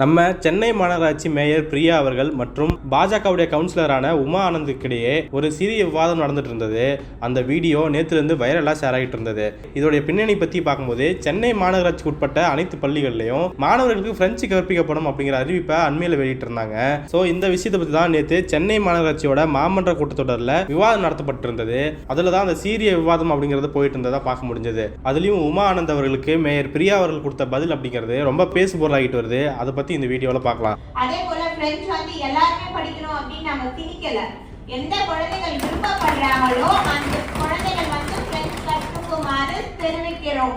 நம்ம சென்னை மாநகராட்சி மேயர் பிரியா அவர்கள் மற்றும் பாஜகவுடைய கவுன்சிலரான உமா ஆனந்துக்கிடையே ஒரு சிறிய விவாதம் நடந்துட்டு இருந்தது அந்த வீடியோ நேற்றுலேருந்து வைரலாக ஷேர் ஆகிட்டு இருந்தது இதோடைய பின்னணி பற்றி பார்க்கும்போது சென்னை மாநகராட்சிக்கு உட்பட்ட அனைத்து பள்ளிகள்லையும் மாணவர்களுக்கு பிரெஞ்சு கற்பிக்கப்படும் அப்படிங்கிற அறிவிப்பை அண்மையில் வெளியிட்டிருந்தாங்க. ஸோ இந்த விஷயத்தை பற்றி தான் நேற்று சென்னை மாநகராட்சியோட மாமன்ற கூட்டத்தொடரில் விவாதம் நடத்தப்பட்டிருந்தது. அதில் தான் அந்த சீரிய விவாதம் அப்படிங்கிறது போயிட்டு இருந்ததா பார்க்க முடிஞ்சது. அதுலேயும் உமா ஆனந்த் அவர்களுக்கு மேயர் பிரியா அவர்கள் கொடுத்த பதில் அப்படிங்கிறது ரொம்ப பேசுபொருளாகிட்டு வருது. அதை பற்றி இந்த வீடியோவில் பார்க்கலாம் அதே போல பிரெஞ்சு வந்து எல்லாருமே படிக்கணும் அப்படின்னு நாங்க திணிக்கல எந்த குழந்தைகள் விருப்பப்படுறாங்களோ அந்த குழந்தைகள் வந்து பிரெஞ்சு கற்றுக்குமாறு தெரிவிக்கிறோம்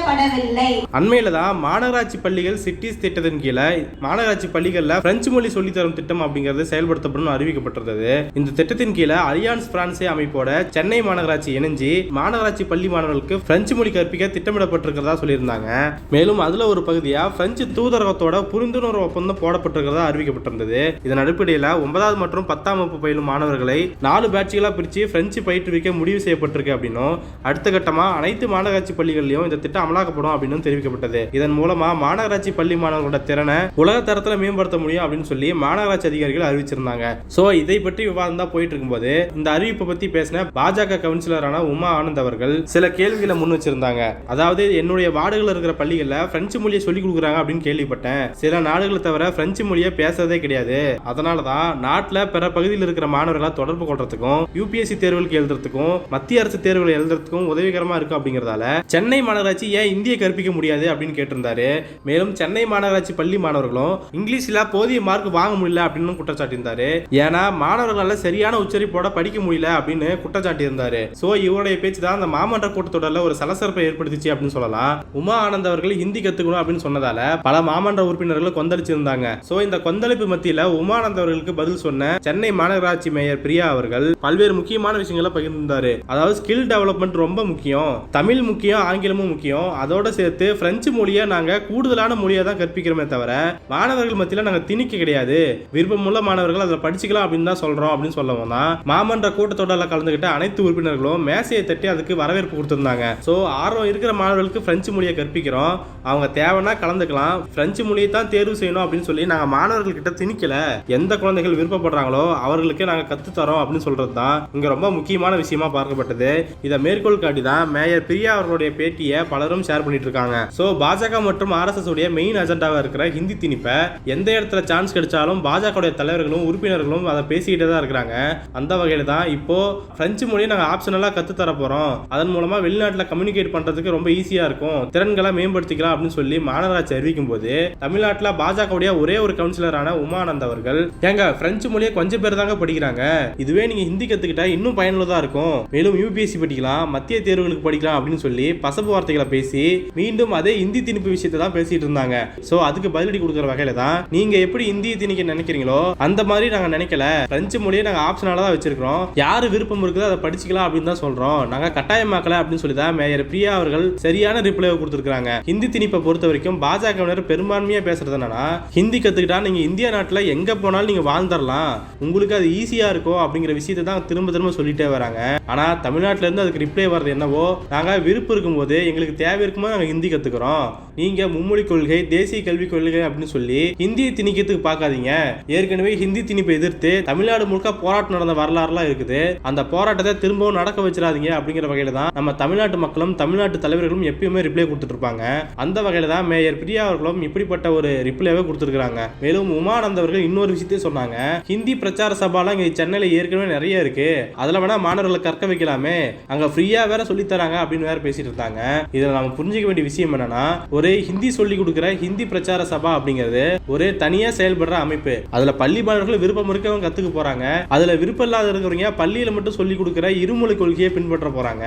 திணிக்கப்படவில்லை அண்மையில தான் மாநகராட்சி பள்ளிகள் சிட்டிஸ் திட்டத்தின் கீழே மாநகராட்சி பள்ளிகளில் பிரெஞ்சு மொழி சொல்லித்தரும் திட்டம் அப்படிங்கிறது செயல்படுத்தப்படும் அறிவிக்கப்பட்டிருந்தது. இந்த திட்டத்தின் கீழே அலியான்ஸ் பிரான்சே அமைப்போட சென்னை மாநகராட்சி இணைஞ்சு மாநகராட்சி பள்ளி மாணவர்களுக்கு பிரெஞ்சு மொழி கற்பிக்க திட்டமிடப்பட்டிருக்கிறதா சொல்லியிருந்தாங்க. மேலும் அதுல ஒரு பகுதியா பிரெஞ்சு தூதரகத்தோட புரிந்துணர்வு ஒப்பந்தம் போடப்பட்டிருக்கிறதா அறிவிக்கப்பட்டிருந்தது. இதன் அடிப்படையில் ஒன்பதாவது மற்றும் பத்தாம் வகுப்பு பயிலும் மாணவர்களை நாலு பேட்சுகளாக பிரித்து பிரெஞ்சு பயிற்றுவிக்க முடிவு செய்யப்பட்டிருக்கு அப்படின்னும் அடுத்த கட்டமாக அனைத்து மாநகராட்சி பள்ளிகளிலும் இந்த திட்டம் அமலாக்கப்படும் அப்படின்னு தெரிவிக்கப்பட்டது. இதன் மூலமா மாநகராட்சி பள்ளி மாணவர்களோட திறனை உலக தரத்துல மேம்படுத்த முடியும் அப்படின்னு சொல்லி மாநகராட்சி அதிகாரிகள் அறிவிச்சிருந்தாங்க. சோ இதை பற்றி விவாதம் தான் போயிட்டு இருக்கும்போது இந்த அறிவிப்பை பத்தி பேசின பாஜக கவுன்சிலரான உமா ஆனந்த் அவர்கள் சில கேள்விகளை முன் வச்சிருந்தாங்க. அதாவது என்னுடைய வார்டுகள் இருக்கிற பள்ளிகள்ல பிரெஞ்சு மொழியை சொல்லி கொடுக்குறாங்க அப்படின்னு கேள்விப்பட்டேன். சில நாடுகளை தவிர பிரெஞ்சு மொழியை பேசுறதே கிடையாது. அதனாலதான் நாட்டுல நாட்டில் பிற பகுதியில் இருக்கிற மாணவர்களை தொடர்பு கொள்றதுக்கும் யூபிஎஸ்சி தேர்வுகளுக்கு எழுதுறதுக்கும் மத்திய அரசு தேர்வுகளை எழுதுறதுக்கும் உதவிகரமா இருக்கும் அப்படிங்கறதால சென்னை மாநகராட்சி ஏன் இந்திய கற்பிக்க முடியாது அப்படின்னு கேட்டிருந்தாரு. மேலும் சென்னை மாநகராட்சி பள்ளி மாணவர்களும் இங்கிலீஷில் போதிய மார்க் வாங்க முடியல அப்படின்னு குற்றச்சாட்டியிருந்தாரு. ஏன்னா மாணவர்களால் சரியான உச்சரிப்போட படிக்க முடியல அப்படின்னு குற்றச்சாட்டியிருந்தாரு. ஸோ இவருடைய பேச்சு தான் அந்த மாமன்ற கூட்டத்தொடரில் ஒரு சலசலப்பை ஏற்படுத்திச்சு அப்படின்னு சொல்லலாம். உமா ஆனந்த் அவர்கள் ஹிந்தி கற்றுக்கணும் அப்படின்னு சொன்னதால பல மாமன்ற உறுப்பினர்கள் கொந்தளிச்சிருந்தாங்க. ஸோ இந்த கொந்தளிப்பு மத்தியில் உமானந்த் அவர்களுக்கு பதில் சொன்ன சென்னை மாநகராட்சி மேயர் பிரியா அவர்கள் பல்வேறு முக்கியமான விஷயங்களை பகிர்ந்தாரு அதாவது ஸ்கில் டெவலப்மெண்ட் ரொம்ப முக்கியம். தமிழ் முக்கியம் ஆங்கிலமும் முக்கியம். அதோட சேர்த்து பிரெஞ்சு மொழியை நாங்க கூடுதலான மொழியை தான் கற்பிக்கிறோமே தவிர மாணவர்கள் மத்தியில நாங்க திணிக்க கிடையாது. விருப்பமுள்ள மாணவர்கள் அதில் படிச்சுக்கலாம் அப்படின்னு தான் சொல்றோம் அப்படின்னு சொல்லவும் தான். மாமன்ற கூட்டத்தொடரில் கலந்துகிட்ட அனைத்து உறுப்பினர்களும் மேசையை தட்டி அதுக்கு வரவேற்பு கொடுத்துருந்தாங்க. ஸோ ஆர்வம் இருக்கிற மாணவர்களுக்கு பிரெஞ்சு மொழியை கற்பிக்கிறோம். அவங்க தேவைன்னா கலந்துக்கலாம். பிரெஞ்சு மொழியை தான் தேர்வு செய்யணும் அப்படின்னு சொல்லி நாங்கள் மாணவர்கள் கிட்ட திணிக்கல. எந்த குழந்தைகள் விருப்பப்படுறாங்களோ அவர்களுக்கு நாங்கள் கற்று தரோம் அப்படின்னு சொல்றது தான் இங்கே ரொம்ப முக்கியமான விஷயமா பார்க்கப்பட்டது. இதை மேற்கோள் காட்டி தான் மேயர் பிரியா அவர்களுடைய பேட்டியை பலரும் ஷேர் பண்ணிட்டு இருக்காங்க ஸோ பாஜக மற்றும் ஆர்எஸ்எஸ் உடைய மெயின் அஜெண்டாவா இருக்கிற ஹிந்தி திணிப்பை எந்த இடத்துல சான்ஸ் கிடைச்சாலும் பாஜக தலைவர்களும் உறுப்பினர்களும் அதை பேசிக்கிட்டே தான் இருக்கிறாங்க. அந்த வகையில் தான் இப்போ பிரெஞ்சு மொழியை நாங்கள் ஆப்ஷனலாக கத்து தர போகிறோம் அதன் மூலமாக வெளிநாட்டில் கம்யூனிகேட் பண்ணுறதுக்கு ரொம்ப ஈஸியாக இருக்கும். திறன்களை மேம்படுத்திக்கலாம் அப்படின்னு சொல்லி மாநகராட்சி அறிவிக்கும் போது தமிழ்நாட்டில் பாஜகவுடைய ஒரே ஒரு கவுன்சிலரான உமானந்த் அவர்கள் ஏங்க பிரெஞ்சு மொழியை கொஞ்சம் பேர் தாங்க படிக்கிறாங்க. இதுவே நீங்கள் ஹிந்தி கற்றுக்கிட்டா இன்னும் பயனுள்ளதாக இருக்கும். மேலும் யூபிஎஸ்சி படிக்கலாம் மத்திய தேர்வுகளுக்கு படிக்கலாம் அப்படின்னு சொல்லி பசப்பு வார்த்தைகளை பேசி மீண்டும் அதே இந்தி திணிப்பு விஷயத்தை தான் பேசிட்டு இருந்தாங்க. ஸோ அதுக்கு பதிலடி கொடுக்குற வகையில தான் நீங்க எப்படி இந்திய திணிக்க நினைக்கிறீங்களோ அந்த மாதிரி நாங்க நினைக்கல. பிரெஞ்சு மொழியை நாங்க ஆப்ஷனால தான் வச்சிருக்கிறோம். யாரு விருப்பம் இருக்குதோ அதை படிச்சுக்கலாம் அப்படின்னு தான் சொல்றோம். நாங்க கட்டாயமாக்கல அப்படின்னு சொல்லி தான் மேயர் பிரியா அவர்கள் சரியான ரிப்ளை கொடுத்துருக்காங்க ஹிந்தி திணிப்பை பொறுத்த வரைக்கும் பாஜகவினர் பெரும்பான்மையா பேசுறது என்னன்னா ஹிந்தி கத்துக்கிட்டா நீங்க இந்திய நாட்டுல எங்க போனாலும் நீங்க வாழ்ந்துடலாம் உங்களுக்கு அது ஈஸியா இருக்கும் அப்படிங்கிற விஷயத்தை தான் திரும்ப திரும்ப சொல்லிட்டே வராங்க. ஆனா தமிழ்நாட்டுல இருந்து அதுக்கு ரிப்ளை வர்றது என்னவோ நாங்க விருப்பம் இருக்கும்போது எங்களுக்கு தேவை இருக்குமா நாங்கள் ஹிந்தி கற்றுக்குறோம் நீங்கள் மும்மொழி கொள்கை தேசிய கல்விக் கொள்கை அப்படின்னு சொல்லி ஹிந்தியை திணிக்கிறதுக்கு பார்க்காதீங்க. ஏற்கனவே ஹிந்தி திணிப்பை எதிர்த்து தமிழ்நாடு முழுக்க போராட்டம் நடந்த வரலாறுலாம் இருக்குது. அந்த போராட்டத்தை திரும்பவும் நடக்க வச்சிடாதீங்க அப்படிங்கிற வகையில் தான் நம்ம தமிழ்நாட்டு மக்களும் தமிழ்நாட்டு தலைவர்களும் எப்பயுமே ரிப்ளை கொடுத்துட்டு இருப்பாங்க அந்த வகையில தான் மேயர் பிரியா அவர்களும் இப்படிப்பட்ட ஒரு ரிப்ளைவே கொடுத்துருக்காங்க மேலும் உமானந்த் அவர்கள் இன்னொரு விஷயத்தையும் சொன்னாங்க. ஹிந்தி பிரச்சார சபாலாம் இங்கே சென்னையில் ஏற்கனவே நிறைய இருக்கு. அதில் வேணா மாணவர்களை கற்க வைக்கலாமே. அங்க ஃப்ரீயாக வேற சொல்லி தராங்க அப்படின்னு வேற பேசிட்டு இருந்தாங்க. இதில் நம்ம புரிஞ்சுக்க வேண்டிய விஷயம் என்னன்னா ஒரே ஹிந்தி சொல்லி கொடுக்குற ஹிந்தி பிரச்சார சபா அப்படிங்கிறது ஒரு தனியா செயல்படுற அமைப்பு. அதுல பள்ளி மாணவர்கள் விருப்பம் இருக்கவங்க கத்துக்க போறாங்க. அதுல விருப்பம் இல்லாத இருக்கிறவங்க பள்ளியில மட்டும் சொல்லி கொடுக்குற இருமொழி கொள்கையை பின்பற்ற போறாங்க.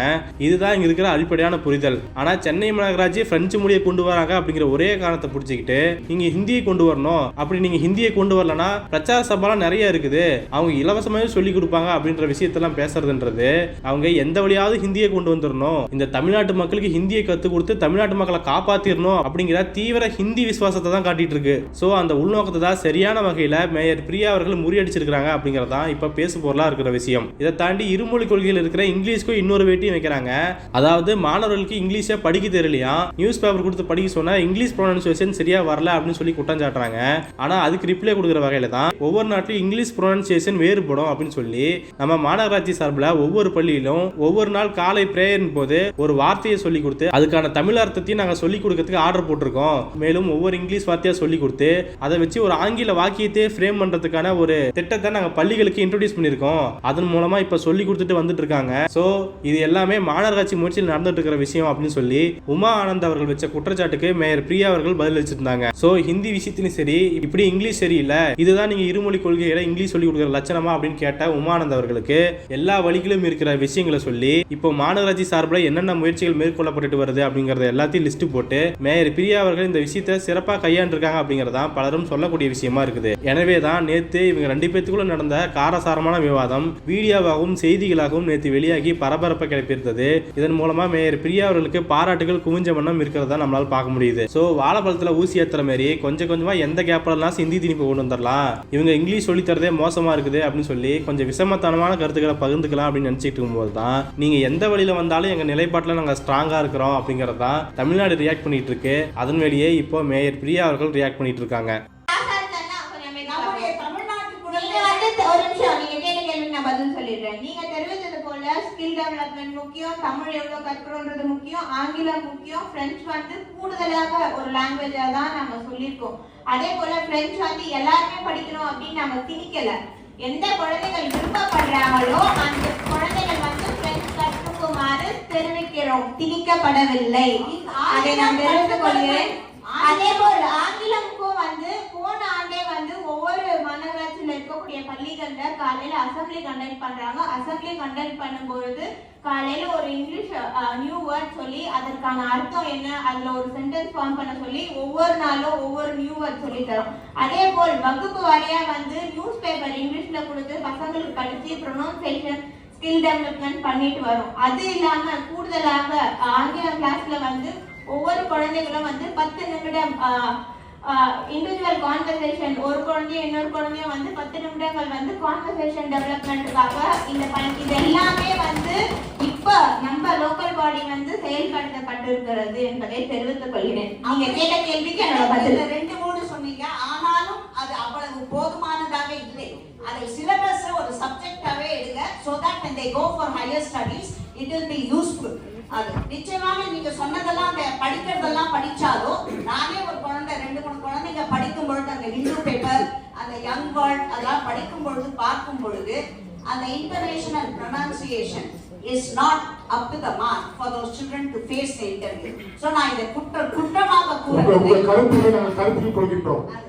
இதுதான் இங்க இருக்கிற அடிப்படையான புரிதல். ஆனா சென்னை மாநகராட்சி பிரெஞ்சு மொழியை கொண்டு வராங்க அப்படிங்கிற ஒரே காரணத்தை பிடிச்சிக்கிட்டு நீங்க ஹிந்தியை கொண்டு வரணும். அப்படி நீங்க ஹிந்தியை கொண்டு வரலனா பிரச்சார சபாலாம் நிறைய இருக்குது. அவங்க இலவசமாவே சொல்லி கொடுப்பாங்க அப்படின்ற விஷயத்தெல்லாம் பேசுறதுன்றது அவங்க எந்த வழியாவது ஹிந்தியை கொண்டு வந்துடணும் இந்த தமிழ்நாட்டு மக்களுக்கு ஹிந்தியை கற்றுக் கொடுத்து தமிழ்நாட்டு மக்களை காப்பாத்திரணும் அப்படிங்கிற தீவிர ஹிந்தி விசுவாசத்தை தான் காட்டிட்டு இருக்கு. ஸோ அந்த உள்நோக்கத்தை தான் சரியான வகையில் மேயர் பிரியா அவர்கள் முறியடிச்சிருக்கிறாங்க அப்படிங்கிறது தான் இப்போ பேசு பொருளாக இருக்கிற விஷயம். இதை தாண்டி இருமொழி கொள்கையில் இருக்கிற இங்கிலீஷ்க்கும் இன்னொரு வேட்டியும் வைக்கிறாங்க. அதாவது மாணவர்களுக்கு இங்கிலீஷை படிக்க தெரியலையா? நியூஸ் பேப்பர் கொடுத்து படிக்க சொன்னா இங்கிலீஷ் ப்ரொனன்சியேஷன் சரியா வரல அப்படின்னு சொல்லி குற்றம் சாட்டுறாங்க. ஆனா அதுக்கு ரிப்ளை கொடுக்குற வகையில தான் ஒவ்வொரு நாட்டிலும் இங்கிலீஷ் ப்ரொனன்சியேஷன் வேறுபடும் அப்படின்னு சொல்லி நம்ம மாநகராட்சி சார்பில் ஒவ்வொரு பள்ளியிலும் ஒவ்வொரு நாள் காலை பிரேயரின் போது ஒரு வார்த்தையை சொல்லி கொடுத்து அதுக்கு அதுக்கான தமிழ் அர்த்தத்தையும் நாங்கள் சொல்லிக் கொடுக்கறதுக்கு ஆர்டர் போட்டிருக்கோம். மேலும் ஒவ்வொரு இங்கிலீஷ் வார்த்தையாக சொல்லி கொடுத்து அதை வச்சு ஒரு ஆங்கில வாக்கியத்தையே ஃப்ரேம் பண்ணுறதுக்கான ஒரு திட்டத்தை நாங்கள் பள்ளிகளுக்கு இன்ட்ரடியூஸ் பண்ணியிருக்கோம். அதன் மூலமாக இப்போ சொல்லி கொடுத்துட்டு வந்துட்டு இருக்காங்க ஸோ இது எல்லாமே மாநகராட்சி முயற்சியில் நடந்துட்டு இருக்கிற விஷயம் அப்படின்னு சொல்லி உமா ஆனந்த் அவர்கள் வச்ச குற்றச்சாட்டுக்கு மேயர் பிரியா அவர்கள் பதில் அளிச்சிருந்தாங்க. ஸோ ஹிந்தி விஷயத்திலும் சரி இப்படி இங்கிலீஷ் சரியில்லை. இதுதான் நீங்கள் இருமொழி கொள்கையில இங்கிலீஷ் சொல்லி கொடுக்குற லட்சணமா அப்படின்னு கேட்ட உமானந்த் அவர்களுக்கு எல்லா வழிகளும் இருக்கிற விஷயங்களை சொல்லி இப்போ மாநகராட்சி சார்பில் என்னென்ன முயற்சிகள் மேற்கொள்ளப்பட்டு வருது அப்படிங்கறத எல்லாத்தையும் லிஸ்ட் போட்டு மேயர் பிரியா அவர்கள் இந்த விஷயத்தை சிறப்பாக கையாண்டிருக்காங்க அப்படிங்கறதான் பலரும் சொல்லக்கூடிய விஷயமா இருக்குது. எனவே தான் நேத்து இவங்க ரெண்டு பேத்துக்குள்ள நடந்த காரசாரமான விவாதம் வீடியோவாகவும் செய்திகளாகவும் நேற்று வெளியாகி பரபரப்பை கிளப்பியிருந்தது. இதன் மூலமா மேயர் பிரியா அவர்களுக்கு பாராட்டுகள் குவிஞ்ச வண்ணம் இருக்கிறதா நம்மளால பார்க்க முடியுது. ஸோ வாழைப்பழத்துல ஊசி ஏற்றுற மாதிரி கொஞ்சம் கொஞ்சமா எந்த கேப்லாம் சிந்தி திணிப்பு கொண்டு வந்துடலாம் இவங்க இங்கிலீஷ் சொல்லி தரதே மோசமா இருக்குது அப்படின்னு சொல்லி கொஞ்சம் விஷமத்தனமான கருத்துக்களை பகிர்ந்துக்கலாம் அப்படின்னு நினைச்சிட்டு இருக்கும்போது தான் நீங்க எந்த வழியில வந்தாலும் எங்க நிலைப்பாட்டில் நாங்கள் ஸ்ட்ராங்கா இருக்கிறோம் அப்படிங்கறது தான் தமிழ்நாடு ரியாக்ட் பண்ணிட்டு இருக்கு அதன் வழியே இப்போ மேயர் பிரியா அவர்கள் ரியாக்ட் பண்ணிட்டு இருக்காங்க ஸ்கில் டெவலப்மெண்ட் முக்கியம் தமிழ் எவ்வளவு கற்கிறோன்றது முக்கியம் ஆங்கிலம் முக்கியம் பிரெஞ்சு வந்து கூடுதலாக ஒரு லாங்குவேஜா தான் நம்ம சொல்லியிருக்கோம் அதே போல பிரெஞ்சு வந்து எல்லாருமே படிக்கணும் அப்படின்னு நம்ம திணிக்கல எந்த குழந்தைகள் விருப்பப்படுறாங்களோ அந்த குழந்தை கற்றுக்குமாறு தெரிவிக்கிறோம். திணிக்கப்படவில்லை. அதை நான் தெரிந்து கொள்கிறேன். அதே போல் ஆங்கிலமுக்கும் வந்து போன ஆண்டே வந்து ஒவ்வொரு மாநகராட்சியில் இருக்கக்கூடிய பள்ளிகள்ல காலையில அசம்பிளி கண்டக்ட் பண்றாங்க. அசம்பிளி கண்டக்ட் பண்ணும்பொழுது காலையில ஒரு இங்கிலீஷ் நியூ வேர்ட் சொல்லி அதற்கான அர்த்தம் என்ன அதுல ஒரு சென்டென்ஸ் ஃபார்ம் பண்ண சொல்லி ஒவ்வொரு நாளும் ஒவ்வொரு நியூ வேர்ட் சொல்லி தரோம். அதே போல் வகுப்பு வாரியா வந்து நியூஸ் பேப்பர் இங்கிலீஷ்ல கொடுத்து பசங்களுக்கு படிச்சு ப்ரொனவுன்சேஷன் ஸ்கில் டெவலப்மெண்ட் பண்ணிட்டு வரோம். அது இல்லாம கூடுதலாக ஆங்கிலம் கிளாஸ்ல வந்து ஒவ்வொரு குழந்தைகளும் வந்து பத்து நிமிடம் இண்டிவிஜுவல் கான்வர்சேஷன் ஒரு குழந்தையும் இன்னொரு குழந்தையும் வந்து பத்து நிமிடங்கள் வந்து கான்வர்சேஷன் டெவலப்மெண்ட்டுக்காக இந்த பணி இது எல்லாமே வந்து இப்ப நம்ம லோக்கல் பாடி வந்து செயல்படுத்தப்பட்டிருக்கிறது என்பதை தெரிவித்துக் கொள்கிறேன். நீங்க கேட்ட கேள்விக்கு என்னோட பதில். ரெண்டு மூணு சொன்னீங்க. ஆனாலும் அது அவ்வளவு போதுமானதாக இல்லை அதை சிலபஸ் ஒரு சப்ஜெக்டாவே எடுங்க so that when they go for higher studies it will be useful. அது நிச்சயமாக நீங்க சொன்னதெல்லாம் அந்த படிக்கிறதெல்லாம் படிச்சாலும் நானே ஒரு குழந்தை ரெண்டு மூணு குழந்தைங்க படிக்கும் பொழுது அந்த ஹிந்து பேப்பர் அந்த யங் வேர்ல்ட் அதெல்லாம் படிக்கும் பொழுது பார்க்கும் பொழுது அந்த and pronunciation is not up to the mark for those children to face the interview. So நான் இதை குற்ற குற்றமாக கூறுகிறேன் கருத்துக்களை நாங்கள் கருத்தில் கொள்கின்றோம். அது